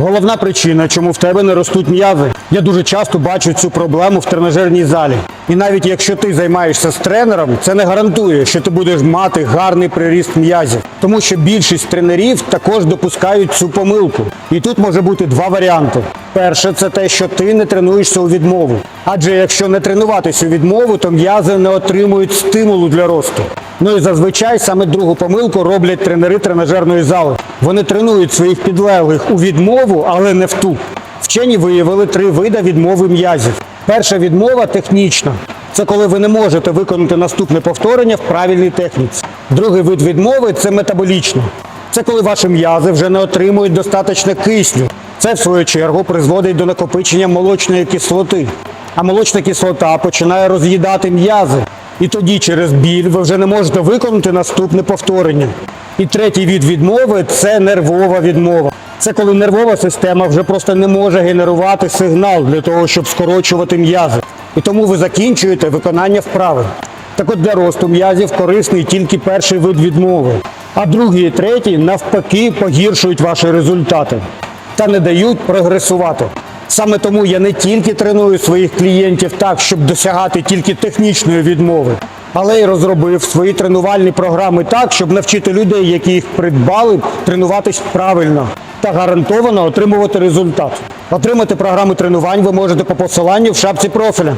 Головна причина, чому в тебе не ростуть м'язи. Я дуже часто бачу цю проблему в тренажерній залі. І навіть якщо ти займаєшся з тренером, це не гарантує, що ти будеш мати гарний приріст м'язів. Тому що більшість тренерів також допускають цю помилку. І тут може бути два варіанти. Перше, це те, що ти не тренуєшся у відмову. Адже якщо не тренуватися у відмову, то м'язи не отримують стимулу для росту. Ну і зазвичай саме другу помилку роблять тренери тренажерної зали. Вони тренують своїх підлеглих у відмову, але не в ту. Вчені виявили три види відмови м'язів. Перша відмова технічна. Це коли ви не можете виконати наступне повторення в правильній техніці. Другий вид відмови це метаболічна. Це коли ваші м'язи вже не отримують достатньо кисню. Це, в свою чергу, призводить до накопичення молочної кислоти. А молочна кислота починає роз'їдати м'язи. І тоді через біль ви вже не можете виконати наступне повторення. І третій від відмови це нервова відмова. Це коли нервова система вже просто не може генерувати сигнал для того, щоб скорочувати м'язи. І тому ви закінчуєте виконання вправи. Так от для росту м'язів корисний тільки перший вид відмови, а другий і третій навпаки погіршують ваші результати та не дають прогресувати. Саме тому я не тільки треную своїх клієнтів так, щоб досягати тільки технічної відмови, але й розробив свої тренувальні програми так, щоб навчити людей, які їх придбали, тренуватись правильно та гарантовано отримувати результат. Отримати програму тренувань ви можете по посиланню в шапці профіля.